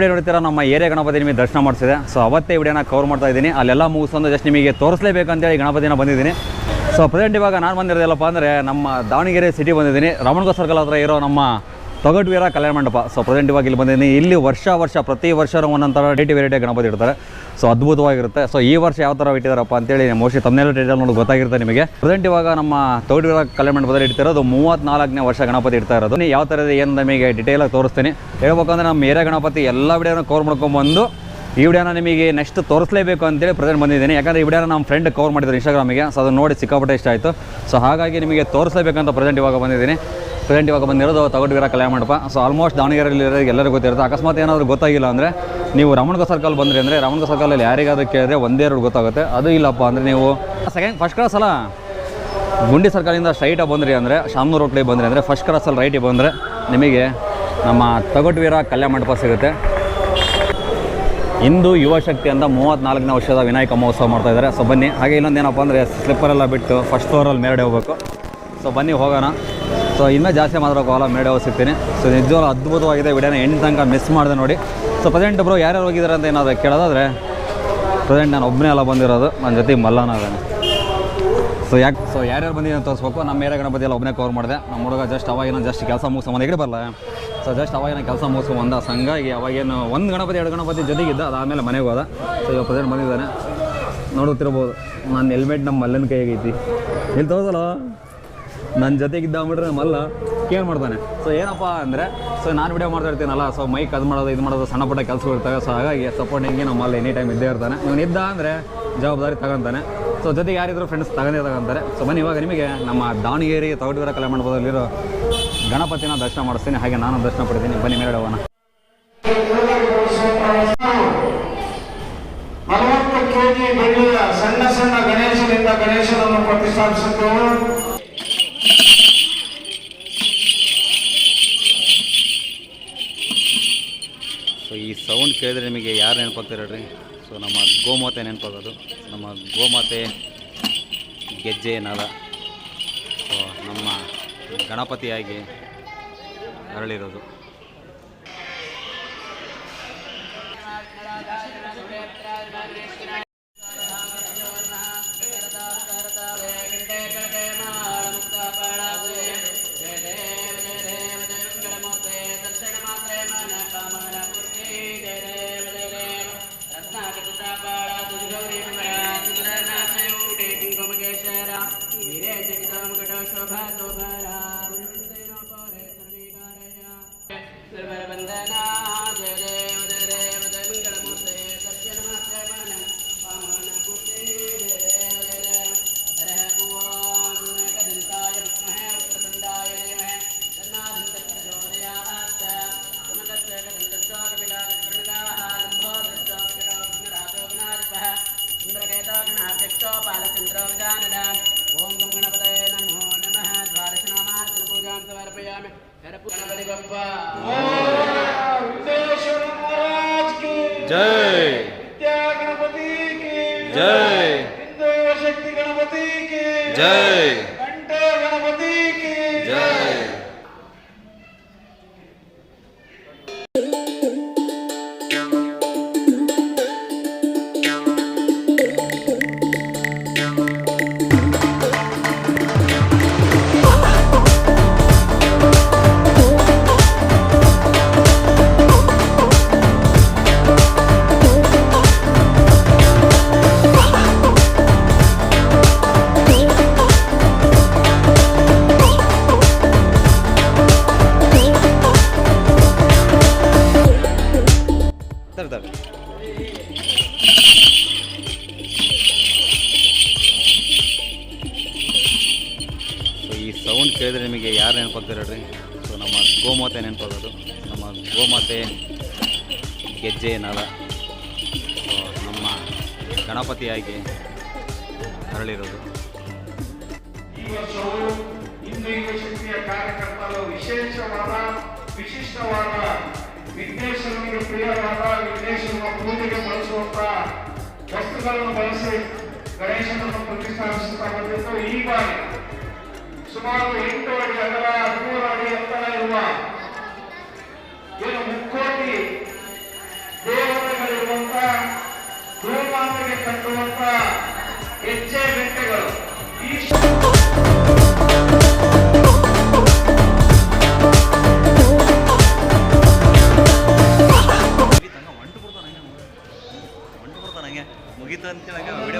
Video ನೋಡ್ತೀರಾ? ನಮ್ಮ area Ganapati ನಿಮಗೆ ದರ್ಶನ ಮಾಡಿಸಿದೆ. ಸೊ ಅವತ್ತೇ ವಿಡಿಯೋನ ಕವರ್ ಮಾಡ್ತಾ ಇದ್ದೀನಿ. ಅಲ್ಲೆಲ್ಲ ಮುಗಿಸ್ಕೊಂಡು ಜಸ್ಟ್ ನಿಮಗೆ ತೋರಿಸಲೇಬೇಕಂತೇಳಿ ಗಣಪತಿನ ಬಂದಿದ್ದೀನಿ. ಸೊ ಪ್ರೆಸೆಂಟ್ ಇವಾಗ ನಾನು ಬಂದಿರೋದಿಲ್ಲಪ್ಪ ಅಂದರೆ ನಮ್ಮ ದಾವಣಗೆರೆ ಸಿಟಿ ಬಂದಿದ್ದೀನಿ. ರಮಣಗ ಸರ್ಕಲ್ ಹತ್ರ ಇರೋ ನಮ್ಮ ತೊಗಟ್ವೀರ ಕಲ್ಯಾಣ ಮಂಟಪ. ಸೊ ಪ್ರೆಸೆಂಟ್ ಇವಾಗ ಇಲ್ಲಿ ಬಂದಿದ್ದೀನಿ. ಇಲ್ಲಿ ವರ್ಷ ವರ್ಷ, ಪ್ರತಿ ವರ್ಷ ಒಂದೊಂಥರ ವೆರೈಟಿ ವೆರೈಟಿ ಗಣಪತಿ ಇಡ್ತಾರೆ. ಸೊ ಅದ್ಭುತವಾಗಿರುತ್ತೆ. ಸೊ ಈ ವರ್ಷ ಯಾವ ಥರ ಇಟ್ಟಿದ್ದಾರಪ್ಪ ಅಂತೇಳಿ ಮೋಸ್ಟ್ಲಿ ತಮ್ಮನೆಲ್ಲ ಟೈಟಲ್ ನೋಡಿ ಗೊತ್ತಾಗಿರುತ್ತೆ ನಿಮಗೆ. ಪ್ರೆಸೆಂಟ್ ಇವಾಗ ನಮ್ಮ ತೊಗಟ್ವೀರ ಕಲ್ಯಾಣ ಮಂಟಪದಲ್ಲಿ ಇಡ್ತಿರೋದು ಮೂವತ್ತ್ನಾಲ್ಕನೇ ವರ್ಷ ಗಣಪತಿ ಇಡ್ತಾ ಇರೋದು. ಯಾವ ಥರ ಇದೆ ಏನು ನಮಗೆ ಡಿಟೇಲಾಗಿ ತೋರಿಸ್ತೀನಿ. ಹೇಳ್ಬೇಕಂದ್ರೆ ನಮ್ಮ ಏರಿಯಾ ಗಣಪತಿ ಎಲ್ಲ ವಿಡಿಯೋನ ಕವರ್ ಮಾಡ್ಕೊಂಬಂದು ಈ ವಿಡಿಯೋನ ನಿಮಗೆ ನೆಕ್ಸ್ಟ್ ತೋರಿಸಲೇಬೇಕು ಅಂತೇಳಿ ಪ್ರೆಸೆಂಟ್ ಬಂದಿದ್ದೀನಿ. ಯಾಕಂದರೆ ಈ ವಿಡಿಯೋನ ನಮ್ಮ ಫ್ರೆಂಡ್ ಕವರ್ ಮಾಡಿದ್ರು ಇನ್ಸ್ಟಾಗ್ರಾಮಿಗೆ ಸೊ ಅದನ್ನು ನೋಡಿ ಸಿಕ್ಕಾಪಟ್ಟೆ ಇಷ್ಟ ಆಯಿತು. ಸೊ ಹಾಗಾಗಿ ನಿಮಗೆ ತೋರಿಸಲೇಬೇಕಂತ ಪ್ರೆಸೆಂಟ್ ಇವಾಗ ಬಂದಿದ್ದೀನಿ. ಪ್ರೆಸೆಂಟ್ ಇವಾಗ ಬಂದಿರೋದು ತಗೊಟ್ಟಿರೋ ಕಲ್ಯಾಣ ಮಂಟಪ. ಸೊ ಆಲ್ಮೋಸ್ಟ್ ದಾವಣಗೆರೆಯಲ್ಲಿ ಎಲ್ಲರಿಗೂ ಗೊತ್ತಿರುತ್ತೆ. ಅಕಸ್ಮಾತ್ ಏನಾದರೂ ಗೊತ್ತಾಗಿಲ್ಲ ಅಂದರೆ ನೀವು ರಮಣಗ ಸರ್ಕಲ್ ಬಂದ್ರಿ ಅಂದರೆ ರಮಣಗ ಸರ್ಕಲಲ್ಲಿ ಯಾರಿಗಾದ್ರೂ ಕೇಳಿದ್ರೆ ಒಂದೇ ಎರಡು ಗೊತ್ತಾಗುತ್ತೆ. ಅದು ಇಲ್ಲಪ್ಪ ಅಂದರೆ ನೀವು ಸೆಕೆಂಡ್ ಫಸ್ಟ್ ಕ್ಲಾಸ್ ಅಲ್ಲ? ಗುಂಡಿ ಸರ್ಕಲಿಂದ ಸ್ಟ್ರೈಟಾಗಿ ಬಂದ್ರಿ ಅಂದರೆ, ಶಾಮನೂರು ರೋಟ್ಲಿಗೆ ಬಂದ್ರಿ ಅಂದರೆ ಫಸ್ಟ್ ಕ್ರಾಸಲ್ಲಿ ರೈಟಿಗೆ ಬಂದರೆ ನಿಮಗೆ ನಮ್ಮ ತಗೊಟ್ವೀರ ಕಲ್ಯಾಣ ಮಂಟಪ ಸಿಗುತ್ತೆ. ಇಂದು ಯುವ ಶಕ್ತಿ ಅಂತ ಮೂವತ್ತ್ನಾಲ್ಕನೇ ವರ್ಷದ ವಿನಾಯಕ ಮಹೋತ್ಸವ ಮಾಡ್ತಾ ಇದ್ದಾರೆ. ಸೊ ಬನ್ನಿ. ಹಾಗೆ ಇನ್ನೊಂದು ಏನಪ್ಪ ಅಂದರೆ ಸ್ಲಿಪ್ಪರೆಲ್ಲ ಬಿಟ್ಟು ಫಸ್ಟ್ ಫ್ಲೋರಲ್ಲಿ ಮೇಲ್ಗಡೆ ಹೋಗಬೇಕು. ಸೊ ಬನ್ನಿ, ಹೋಗೋಣ. ಸೊ ಇನ್ನೂ ಜಾಸ್ತಿ ಕಾಲ ಹೋಗಿ ಸಿಗ್ತೀನಿ ಸೊ ನಿಜವಾಗ್ಲೂ ಅದ್ಭುತವಾಗಿದೆ ವಿಡಿಯೋನ ಎಂಟು ತನಕ ಮಿಸ್ ಮಾಡಿದೆ ನೋಡಿ. ಸೊ ಪ್ರೆಸೆಂಟ್ ಬ್ರೋ ಯಾರ್ಯಾರು ಹೋಗಿದ್ದಾರೆ ಅಂತ ಏನಾದರೂ ಕೇಳೋದಾದರೆ ಪ್ರೆಸೆಂಟ್ ನಾನು ಒಬ್ಬನೇ ಎಲ್ಲ ಬಂದಿರೋದು ನನ್ನ ಜೊತೆ ಮಲ್ಲನ ಅದಾನೆ ಸೊ ಯಾಕೆ ಸೊ ಯಾರ್ಯಾರು ಬಂದಿದೆ ಅಂತ ತೋರಿಸ್ಬೇಕು. ನಮ್ಮ ಏರಿಯಾ ಗಣಪತಿ ಎಲ್ಲ ಒಬ್ಬನೇ ಕವರ್ ಮಾಡಿದೆ. ನಮ್ಮ ಹುಡುಗ ಜಸ್ಟ್ ಅವಾಗಿನ ಜಸ್ಟ್ ಕೆಲಸ ಮುಗಿಸ್ಕೊಂಬಂದ ಮನೆಗೆ ಬರಲ್ಲ ಸೊ ಜಸ್ಟ್ ಅವಾಗಿನ ಕೆಲಸ ಮುಗಿಸು ಬಂದ. ಸಂಗಾಗಿ ಅವಾಗೇನು ಒಂದು ಗಣಪತಿ, ಎರಡು ಗಣಪತಿ ಜೊತೆಗಿದ್ದ. ಅದಾದಮೇಲೆ ಮನೆಗೆ ಹೋದ. ಸೊ ಇವಾಗ ಪ್ರೆಸೆಂಟ್ ಬಂದಿದ್ದಾನೆ. ನೋಡುತ್ತಿರ್ಬೋದು. ನನ್ನ ಹೆಲ್ಮೆಟ್ ನಮ್ಮ ಮಲ್ಲನ ಕೈಯಾಗೈತಿ. ಇಲ್ಲಿ ತೋರಿಸಲ್ಲ? ನನ್ನ ಜೊತೆಗಿದ್ದ ಅಂದ್ಬಿಟ್ರೆ ಮಲ್ಲ ಕೇರ್ ಮಾಡ್ತಾನೆ. ಸೊ ಏನಪ್ಪ ಅಂದರೆ ಸೊ ನಾನು ವಿಡಿಯೋ ಮಾಡ್ತಾ ಇರ್ತೀನಲ್ಲ ಸೊ ಮೈಕ್ ಅದು ಮಾಡೋದು, ಇದು ಮಾಡೋದು ಸಣ್ಣ ಪುಟ್ಟ ಕೆಲಸಗಳು ಇರ್ತವೆ ಸೊ ಹಾಗಾಗಿ ಸಪೋರ್ಟಿಂಗ್ಗೆ ನಮ್ಮ ಮಲ್ಲ ಎನಿ ಟೈಮ್ ಇದ್ದೇ ಇರ್ತಾನೆ. ಇವನು ಇದ್ದ ಅಂದರೆ ಜವಾಬ್ದಾರಿ ತಗೊಂತಾನೆ. ಸೊ ಜೊತೆಗೆ ಯಾರಿದ್ರು ಫ್ರೆಂಡ್ಸ್ ತಗೊಂಡೇ ತಗೊಂತಾರೆ. ಸೊ ಬನ್ನಿ, ಇವಾಗ ನಿಮಗೆ ನಮ್ಮ ದಾವಣಗೆರೆ ತೊಗೊಂಡಿರೋ ಕಲ್ಯಾಣ ಮಂಟಪದಲ್ಲಿರೋ ಗಣಪತಿನ ದರ್ಶನ ಮಾಡಿಸ್ತೀನಿ. ಹಾಗೆ ನಾನು ದರ್ಶನ ಪಡ್ತೀನಿ. ಬನ್ನಿ ಮೇಲೆ ಹೋಗೋಣ. ಸಣ್ಣ ಸಣ್ಣ ಗಣೇಶನಿಂದ ಗಣೇಶನನ್ನು ಪ್ರತಿಷ್ಠಾಪಿಸುತ್ತೇವೆ ಸೌಂಡ್ ಕೇಳಿದ್ರೆ ನಿಮಗೆ ಯಾರು ನೆನಪಾಗ್ತಾರೆ ಹೇಳ್ರಿ? ಸೊ ನಮ್ಮ ಗೋಮಾತೆ ನೆನಪಾಗೋದು. ನಮ್ಮ ಗೋಮಾತೆ ಗೆಜ್ಜೆ ನಾದ. ಸೊ ನಮ್ಮ ಗಣಪತಿಯಾಗಿ ಅರಳಿರೋದು. गौरी पालचन्द्रो गजानन नमो नमः। द्वादशनामार्चन पूजां समर्पयामि गणपति बप्पा जय। गणपति शक्ति गणपति के। जय। ತರ್ತಾರೆ ಸೊ ಈ ಸೌಂಡ್ ಕೇಳಿದ್ರೆ ನಿಮಗೆ ಯಾರು ನೆನಪಾಗ್ತಾರೆ ಹೇಳ್ರಿ? ಸೊ ನಮ್ಮ ಗೋಮಾತೆ ನೆನಪಾಗೋದು. ನಮ್ಮ ಗೋಮಾತೆ ಗೆಜ್ಜೆ ಏನಲ್ಲ ನಮ್ಮ ಗಣಪತಿಯಾಗಿ ಹಿಂದೂ ಯುವ ಶಕ್ತಿಯ ಕಾರ್ಯಕರ್ತರು ವಿಶೇಷವಾದ ವಿಶಿಷ್ಟವಾದ ವಿಘ್ನೇಶ್ವರನಿಗೆ ಪ್ರಿಯವಾದ ವಿಘ್ನೇಶ್ವರನ ಪೂಜೆಗೆ ಬಳಸುವಂತ ವಸ್ತುಗಳನ್ನು ಬಳಸಿ ಗಣೇಶನನ್ನು ಪ್ರತಿಷ್ಠಾಪಿಸುತ್ತಾ ಬಂದಿದ್ದು ಈ ಬಾರಿ ಸುಮಾರು ಎಂಟು ಅಡಿ ಅಗಲ ಮುಗೀತು ಅಂತೇಳಿ